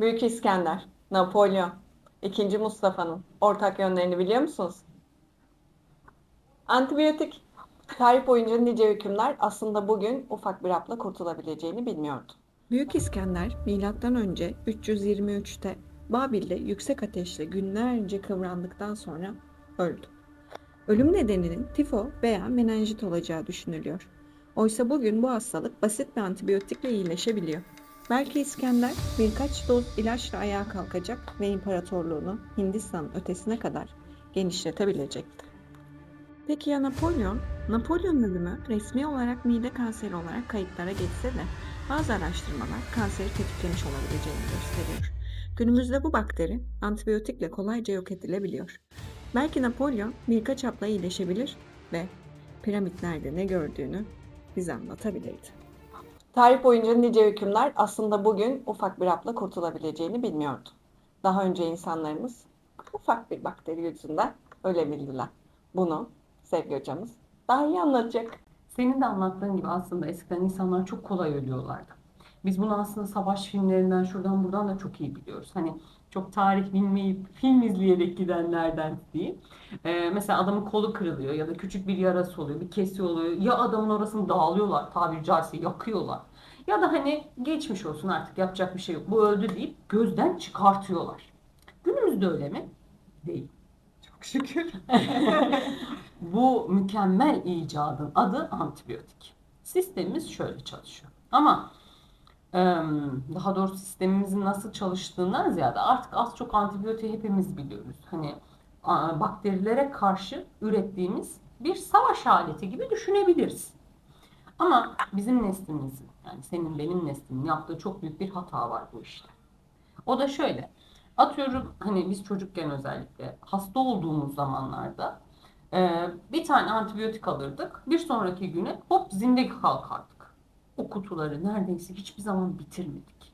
Büyük İskender, Napolyon, II. Mustafa'nın ortak yönlerini biliyor musunuz? Antibiyotik. Tarih boyunca nice hükümler aslında bugün ufak bir hapla kurtulabileceğini bilmiyordu. Büyük İskender milattan önce 323'te Babil'de yüksek ateşle günlerce kıvrandıktan sonra öldü. Ölüm nedeninin tifo veya menenjit olacağı düşünülüyor. Oysa bugün bu hastalık basit bir antibiyotikle iyileşebiliyor. Belki İskender birkaç doz ilaçla ayağa kalkacak ve imparatorluğunu Hindistan'ın ötesine kadar genişletebilecekti. Peki ya Napolyon? Napolyon'un ölümü resmi olarak mide kanseri olarak kayıtlara geçse de bazı araştırmalar kanseri tetiklemiş olabileceğini gösteriyor. Günümüzde bu bakteri antibiyotikle kolayca yok edilebiliyor. Belki Napolyon birkaç hapla iyileşebilir ve piramitlerde ne gördüğünü bize anlatabilirdi. Tarih boyunca nice hükümler aslında bugün ufak bir hapla kurtulabileceğini bilmiyordu. Daha önce insanlarımız ufak bir bakteri yüzünden ölebildiler. Bunu sevgili hocamız daha iyi anlatacak. Senin de anlattığın gibi aslında eskiden insanlar çok kolay ölüyorlardı. Biz bunu aslında savaş filmlerinden şuradan buradan da çok iyi biliyoruz. Hani çok tarih bilmeyip film izleyerek gidenlerden değil. Ee, mesela adamın kolu kırılıyor ya da küçük bir yarası oluyor, bir kesi oluyor. Ya adamın orasını dağılıyorlar, tabiri caizse yakıyorlar. Ya da hani geçmiş olsun artık yapacak bir şey yok. Bu öldü deyip gözden çıkartıyorlar. Günümüzde öyle mi? Değil. Çok şükür. Bu mükemmel icadın adı antibiyotik. Sistemimiz şöyle çalışıyor. Ama daha doğrusu sistemimizin nasıl çalıştığından ziyade artık az çok antibiyotiği hepimiz biliyoruz. Hani bakterilere karşı ürettiğimiz bir savaş aleti gibi düşünebiliriz. Ama bizim neslimizin yani senin benim neslimin yaptığı çok büyük bir hata var bu işte. O da şöyle. Atıyorum hani biz çocukken özellikle hasta olduğumuz zamanlarda bir tane antibiyotik alırdık. Bir sonraki güne hop zinde kalkardık. O kutuları neredeyse hiçbir zaman bitirmedik.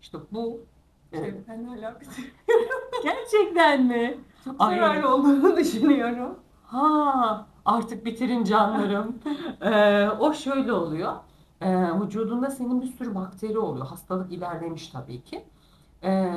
İşte bu e, Ben hala bitirdim. gerçekten mi? Çok Ay. zararlı olduğunu düşünüyorum. Ha artık bitirin canlarım. Ee, o şöyle oluyor. Ee, vücudunda senin bir sürü bakteri oluyor. Hastalık ilerlemiş tabii ki. Ee,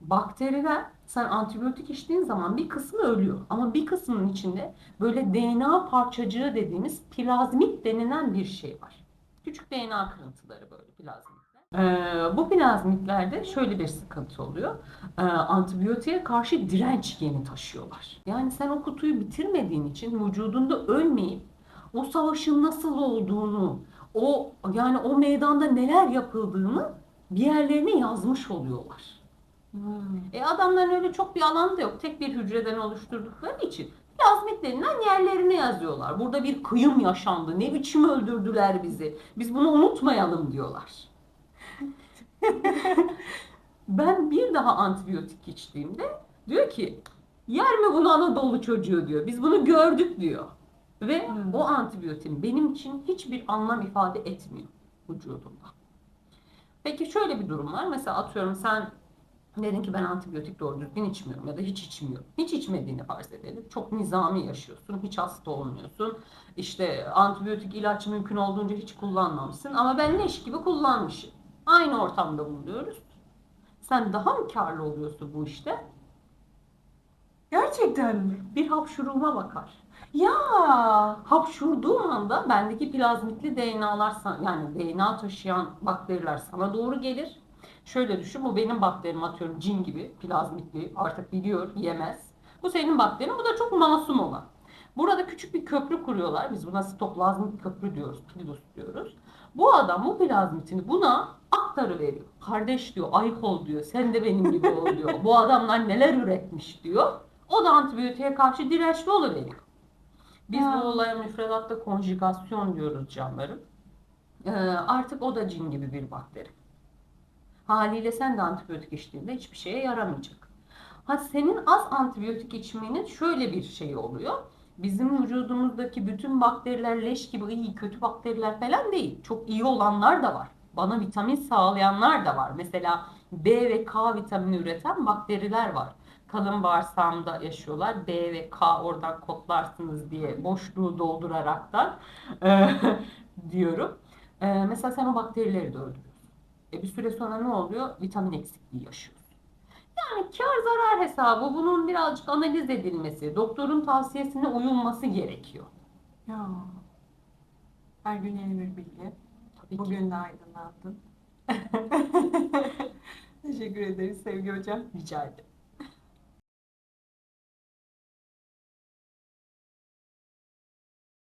bakteriler sen antibiyotik içtiğin zaman bir kısmı ölüyor. Ama bir kısmının içinde böyle DNA parçacığı dediğimiz plazmit denilen bir şey var. Küçük DNA kırıntıları böyle plazmitler. Ee, bu plazmitlerde şöyle bir sıkıntı oluyor. Ee, antibiyotiğe karşı direnç geni taşıyorlar. Yani sen o kutuyu bitirmediğin için vücudunda ölmeyip o savaşın nasıl olduğunu, o yani o meydanda neler yapıldığını bir yerlerine yazmış oluyorlar. E adamların öyle çok bir alanı da yok. Tek bir hücreden oluşturdukları için plazmit denilen yerlerine yazıyorlar. Burada bir kıyım yaşandı. Ne biçim öldürdüler bizi. Biz bunu unutmayalım diyorlar. ben bir daha antibiyotik içtiğimde diyor ki yer mi bunu Anadolu çocuğu diyor. Biz bunu gördük diyor. Ve Hmm. o antibiyotin benim için hiçbir anlam ifade etmiyor vücudumda. Peki şöyle bir durum var. Mesela atıyorum sen dedin ki ben antibiyotik doğru düzgün içmiyorum ya da hiç içmiyorum. Hiç içmediğini farz edelim. Çok nizami yaşıyorsun. Hiç hasta olmuyorsun. İşte antibiyotik ilaç mümkün olduğunca hiç kullanmamışsın. Ama ben leş gibi kullanmışım. Aynı ortamda bulunuyoruz. Sen daha mı karlı oluyorsun bu işte? Gerçekten mi? Bir hapşuruğuma bakar. Ya. Hapşurduğum anda bendeki plazmitli DNA'lar yani DNA taşıyan bakteriler sana doğru gelir. Şöyle düşün bu benim bakterim atıyorum cin gibi plazmitli artık biliyor yemez. Bu senin bakterin bu da çok masum olan. Burada küçük bir köprü kuruyorlar. Biz buna sitoplazmik köprü diyoruz, pilus diyoruz. Bu adam bu plazmitini buna aktarıveriyor. Kardeş diyor, ayık ol diyor, sen de benim gibi ol diyor. Bu adamlar neler üretmiş diyor. O da antibiyotiğe karşı dirençli oluveriyor. Biz Ya. bu olaya müfredatta konjugasyon diyoruz canlarım. Ee, artık o da cin gibi bir bakteri. Haliyle sen de antibiyotik içtiğinde hiçbir şeye yaramayacak. Ha senin az antibiyotik içmenin şöyle bir şey oluyor. Bizim vücudumuzdaki bütün bakteriler leş gibi iyi kötü bakteriler falan değil. Çok iyi olanlar da var. Bana vitamin sağlayanlar da var. Mesela B ve K vitamini üreten bakteriler var. Kalın bağırsağımda yaşıyorlar. B ve K oradan kodlarsınız diye boşluğu dolduraraktan eee, diyorum. Eee, mesela sen o bakterileri de öldürüyorsun. E bir süre sonra ne oluyor? Vitamin eksikliği yaşıyorsun. Yani kar zarar hesabı bunun birazcık analiz edilmesi, doktorun tavsiyesine uyulması gerekiyor. Ya. Her gün yeni bir bilgi. Tabii ki. Bugün de aydınlattın. Teşekkür ederiz Sevgi Hocam. Rica ederim.